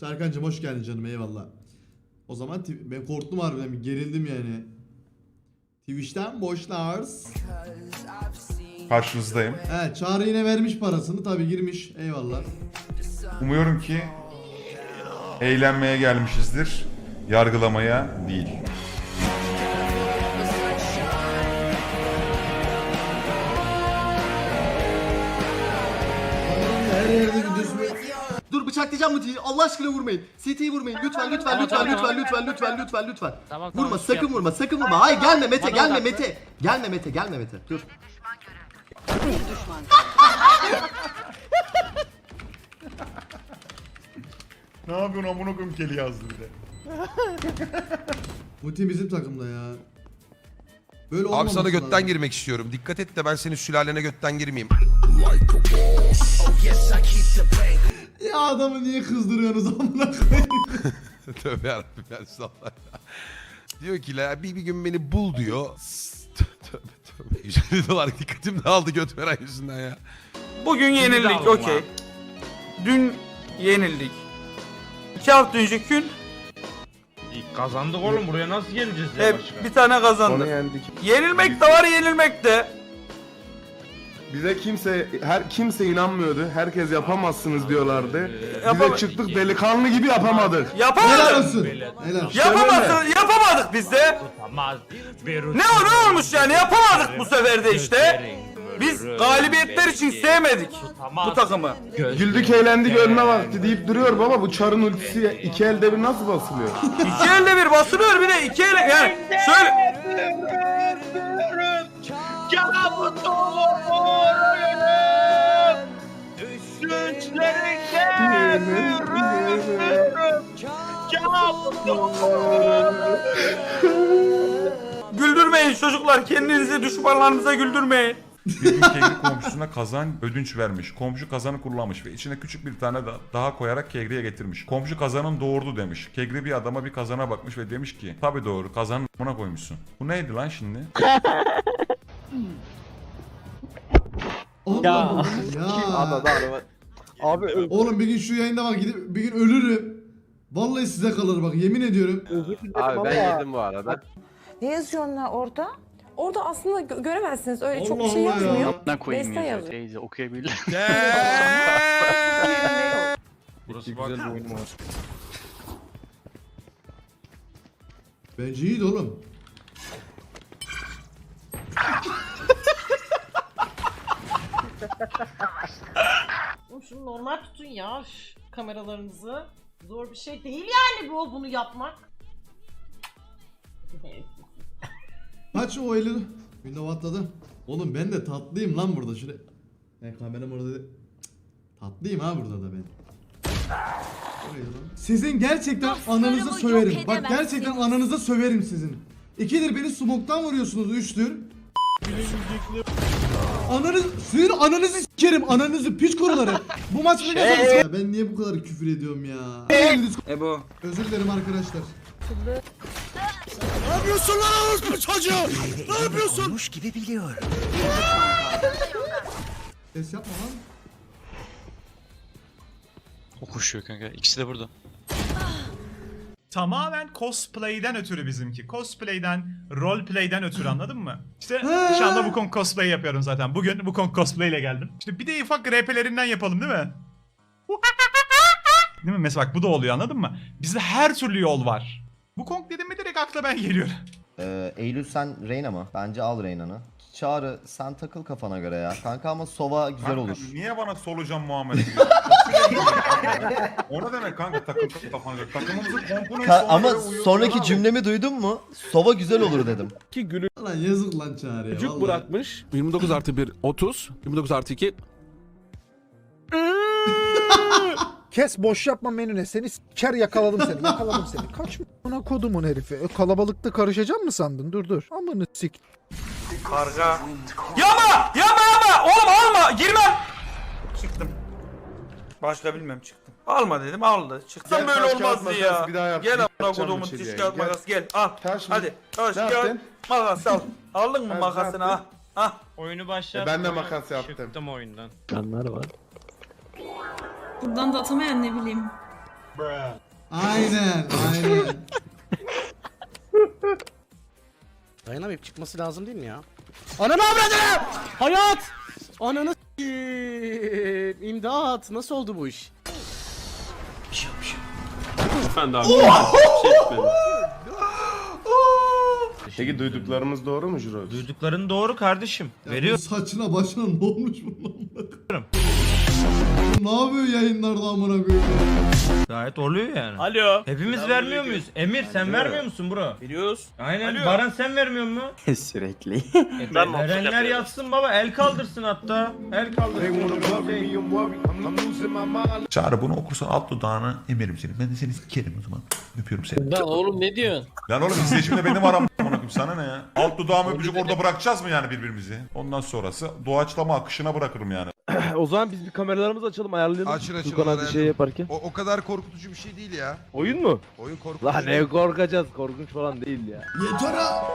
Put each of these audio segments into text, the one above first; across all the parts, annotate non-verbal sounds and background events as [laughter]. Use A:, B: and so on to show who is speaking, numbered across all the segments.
A: Serkan'cım hoş geldin canım eyvallah. O zaman ben korktum harbiden bir gerildim yani. Twitch'ten boşlars.
B: Karşınızdayım.
A: He Çağrı yine vermiş parasını tabi girmiş eyvallah.
B: Umuyorum ki eğlenmeye gelmişizdir. Yargılamaya değil.
C: Bıçaklayacağım Muti'yi. Allah aşkına vurmayın. CT'yi vurmayın. Lütfen lütfen lütfen lütfen lütfen lütfen lütfen lütfen
D: Tamam,
C: lütfen.
D: tamam,
C: Vurma
D: şey
C: sakın
D: yap.
C: vurma sakın vurma. Hayır gelme Mete
D: Bana
C: gelme. Mete. Gelme Mete gelme Mete. Dur.
B: Ne yapıyorsun amına koyayım keli yazdı bir de. [laughs]
A: Muti bizim takımda ya. Böyle
E: Abi sana götten
A: lazım.
E: girmek istiyorum. Dikkat et de ben senin sülalene götten girmeyeyim.
A: Ya adamı niye kızdırıyorsunuz amına koyayım? [laughs]
E: Tövbe yarabbim ya ya. Diyor ki la bir, bir gün beni bul diyor. Tövbe tövbe. 150 dolar dikkatim dağıldı göt veren yüzünden ya.
F: Bugün yenildik okey. Dün yenildik. İki hafta önceki gün
D: Kazandık oğlum buraya nasıl geleceğiz ya
F: hep
D: başka?
F: bir tane kazandık.
G: yendik.
F: Yenilmek de var yenilmek de.
G: Bize kimse her kimse inanmıyordu. Herkes yapamazsınız diyorlardı.
F: Yapama-
G: Bize çıktık delikanlı gibi yapamadık.
A: Helal
F: Yapamadık.
A: olsun. Helal.
F: Yapamazsın, yapamadık biz de.
D: Tutamaz.
F: Ne o ne olmuş yani yapamadık bu sefer de işte. Biz galibiyetler için sevmedik bu takımı.
G: Güldük eğlendik ölme vakti deyip duruyor baba bu çarın ultisi iki elde bir nasıl basılıyor?
F: İki elde bir basılıyor bir de iki elle yani şöyle güldürmeyin çocuklar kendinizi düşmanlarınıza güldürmeyin.
B: Bir gün kegri komşusuna kazan ödünç vermiş. Komşu kazanı kurulamış ve içine küçük bir tane da daha koyarak kegriye getirmiş. Komşu kazanın doğurdu demiş. Kegri bir adama bir kazana bakmış ve demiş ki tabi doğru kazanın buna koymuşsun. Bu neydi lan şimdi?
A: Allah Allah. Ya.
G: Abi
A: Oğlum bir gün şu yayında bak gidip bir gün ölürüm. Vallahi size kalır bak yemin ediyorum.
H: Abi ben yedim bu arada.
I: Ne yazıyor onlar orada? Orada aslında gö- göremezsiniz. Öyle çok
A: Allah
I: bir şey
A: Allah ya.
I: yazmıyor.
H: Ne koyayım
I: Beste
H: ya
I: yazıyor.
H: teyze okuyabilir.
D: Burası bak.
A: Bence iyiydi oğlum.
J: Oğlum şunu normal tutun ya üf, kameralarınızı. Zor bir şey değil yani bu bunu yapmak. [laughs]
A: Kaç o elini? Windows atladı. Oğlum ben de tatlıyım lan burada şuraya. Ben kameram orada de... Cık, Tatlıyım ha burada da ben. Lan. Sizin gerçekten ananızı söverim. Bak gerçekten ananıza söverim sizin. İkidir beni smoktan vuruyorsunuz üçtür. Ananız, sizin ananızı sikerim ananızı piç kuruları. Bu maç mı kazanırız? Ya ben niye bu kadar küfür ediyorum ya?
F: Ebo.
A: Özür dilerim arkadaşlar. Ses yapma lan.
H: O koşuyor kanka. İkisi de burada.
K: Tamamen cosplay'den ötürü bizimki. Cosplay'den, roleplay'den ötürü anladın mı? İşte şu anda Wukong cosplay yapıyorum zaten. Bugün Wukong cosplay ile geldim. İşte bir de ufak RP'lerinden yapalım değil mi? Değil mi? Mesela bak bu da oluyor anladın mı? Bizde her türlü yol var. Wukong dedim mi direkt akla ben geliyorum.
C: Ee, Eylül sen Reyna mı? Bence al Reyna'nı. Çağrı sen takıl kafana göre ya. Kanka ama Sova güzel
B: Kanka,
C: olur.
B: Niye bana solucan muamele [laughs] O ne demek kanka takım kafana göre? Takımımızın komponenti
C: Ka- ama sonraki cümlemi duydun mu? Sova güzel olur dedim.
G: ki gülü
A: Lan yazık lan çağrı ya.
G: Çocuk bırakmış. 29 artı 1 30. 29 artı 2 [laughs]
L: Kes boş yapma menüne seni ker yakaladım seni yakaladım seni. Kaç buna kodumun herifi. E, kalabalıkta karışacak mı sandın? Dur dur. Amını sik.
F: Karga. Yama! Yama yama! Oğlum alma! Girmem! Çıktım. Başka bilmem çıktım. Alma dedim aldı. Çıktım
G: Gel,
F: böyle
G: taş, kağıt,
F: olmazdı
G: makas,
F: ya.
G: bir daha yap.
F: Gel amına
G: Yapacağım
F: kodumun diş
G: diye.
F: kağıt
G: Gel.
F: makas gel. Al.
G: Taş mı?
F: Hadi. Taş
G: Ne
F: kağıt
G: yaptın?
F: makas al. Aldın mı makasını ha?
G: yaptın?
F: Ha.
D: Oyunu başlat.
G: E, ben de makas yaptım.
D: Çıktım oyundan.
H: Canlar var.
I: Buradan da atamayan ne bileyim.
A: Aynen aynen. [laughs]
L: Dayanamayıp çıkması lazım değil mi ya? Ananı avradını! Hayat! Ananı s**eyim. İmdat! Nasıl oldu bu iş?
G: Peki duyduklarımız doğru mu Juro?
D: Duydukların doğru kardeşim. Veriyor.
A: saçına başına ne olmuş bunun amına Bu ne yapıyor yayınlarda amına koyayım ya?
D: Gayet oluyor yani.
F: Alo.
D: Hepimiz vermiyor muyuz? Emir sen vermiyor musun bro?
F: Veriyoruz.
D: Aynen. Baran sen vermiyor mu? [laughs]
H: Sürekli.
D: E, verenler yapsın baba. El kaldırsın hatta. El kaldırsın.
B: Çağrı bunu okursan alt dudağını emerim seni. Ben de seni sikerim o zaman. Öpüyorum seni.
H: Lan oğlum ne diyorsun?
B: Lan oğlum izleyicimle benim [laughs] aram amına koyayım sana ne ya? Alt dudağımı öpücük orada bırakacağız mı yani birbirimizi? Ondan sonrası doğaçlama akışına bırakırım yani. [clears throat]
H: o zaman biz bir kameralarımızı açalım ayarlayalım.
E: Açın açın.
H: Tukan hadi şey yaparken.
E: O, o kadar korkutucu bir şey değil ya.
H: Oyun mu?
E: Oyun korkutucu.
H: Lan ne korkacağız korkunç falan değil ya.
A: Yeter ha.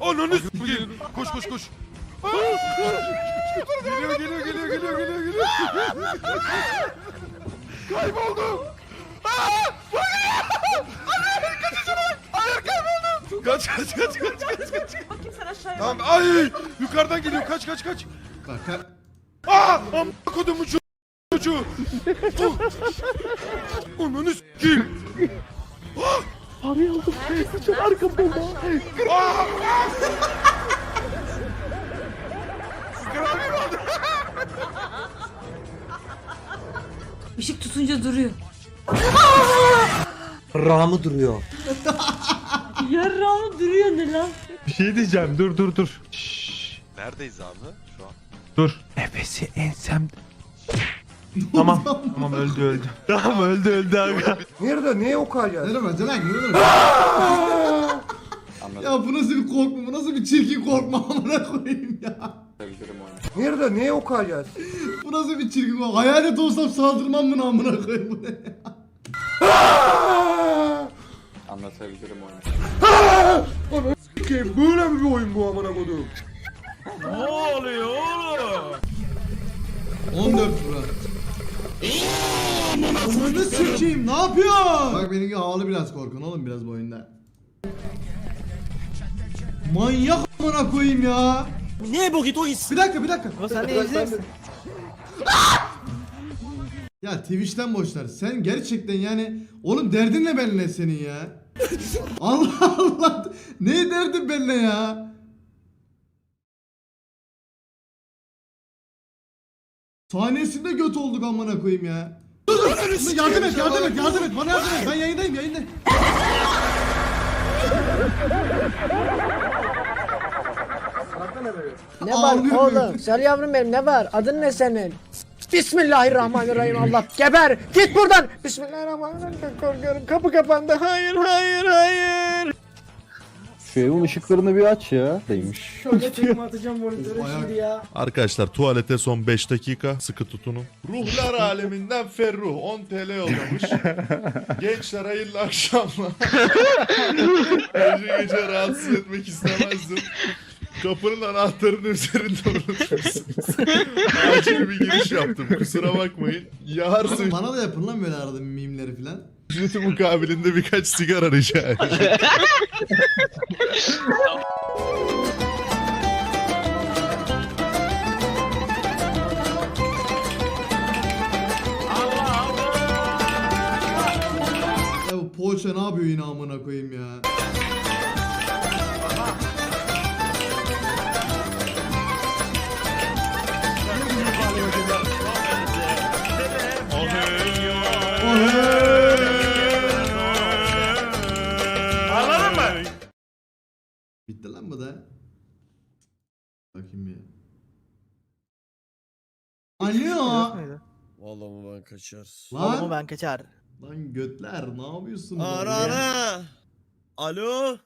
E: Ananı s**eyim. Koş koş koş. geliyor geliyor geliyor geliyor geliyor geliyor. Kayboldum. Aa! Bak. Hayır kaçacağım. Hayır kayboldum. Kaç kaç kaç kaç kaç kaç.
J: Bakayım sen aşağıya
E: Tamam ay yukarıdan geliyor kaç kaç kaç.
A: Bak ha-
E: Aa! Amma kodumu ço- çocuğu. Oh. Ananı s**eyim. Aa!
I: Işık tutunca duruyor.
H: Ramı duruyor.
I: Yarrağımı duruyor ne lan?
K: Bir şey diyeceğim. Dur dur dur.
H: Neredeyiz abi şu an?
K: Dur. Nefesi ensem. Tamam. tamam öldü öldü. [laughs] Tamam öldü öldü aga.
G: Nerede? Ne o kadar?
A: Bence lan görüyor Ya bu nasıl bir korkma, bu nasıl bir çirkin korkma amına koyayım ya.
G: Nerede? Ne o kadar?
A: Bu nasıl bir çirkin korkma. Hayalet olsam saldırmam bunu amına koyayım bu ne ya. [laughs]
H: Anlatabilirim oyunu.
G: Böyle mi bir oyun bu amına kodum?
D: Ne oluyor oğlum?
A: 14 lira. Ananı sikeyim ne yapıyorsun? Bak benimki havalı biraz korkun oğlum biraz bu oyunda. Manyak amına koyayım ya.
H: Ne bu git o his?
A: Bir dakika bir dakika.
H: Sen ne izlersin? [laughs]
A: Ya Twitch'ten boşlar. Sen gerçekten yani oğlum derdin ne benimle senin ya? [laughs] Allah Allah. Ne derdin benimle ya? Sahnesinde göt olduk amına koyayım ya. Dur dur. Yardım et yardım et yardım et. Bana yardım et. Ben yayındayım yayındayım.
I: Ne
A: var oğlum?
I: Güzel yavrum benim ne var? Adın ne senin? Bismillahirrahmanirrahim [laughs] Allah geber git buradan Bismillahirrahmanirrahim korkuyorum kapı kapandı hayır hayır hayır
H: Şu evin ışıklarını bir aç ya. Deymiş.
I: Şöyle tekme [laughs] atacağım monitöre şimdi ya
M: Arkadaşlar tuvalete son 5 dakika sıkı tutunun. Ruhlar aleminden Ferruh 10 TL yollamış. Gençler hayırlı akşamlar. Gece gece rahatsız etmek istemezdim. Kapının anahtarını üzerinde unutmuşsunuz. Acil bir giriş yaptım kusura bakmayın.
A: Oğlum bana da yapın lan böyle arada mimleri filan.
M: Ücreti mukabilinde birkaç sigara rica edeceğim.
A: Ya bu poğaça ne yapıyor yine amına koyayım ya. Bitti lan bu da. Bakayım bir. Alo.
H: Vallahi ben kaçar.
A: Lan,
L: ben kaçar.
A: lan götler ne yapıyorsunuz?
H: Ara ara. Alo.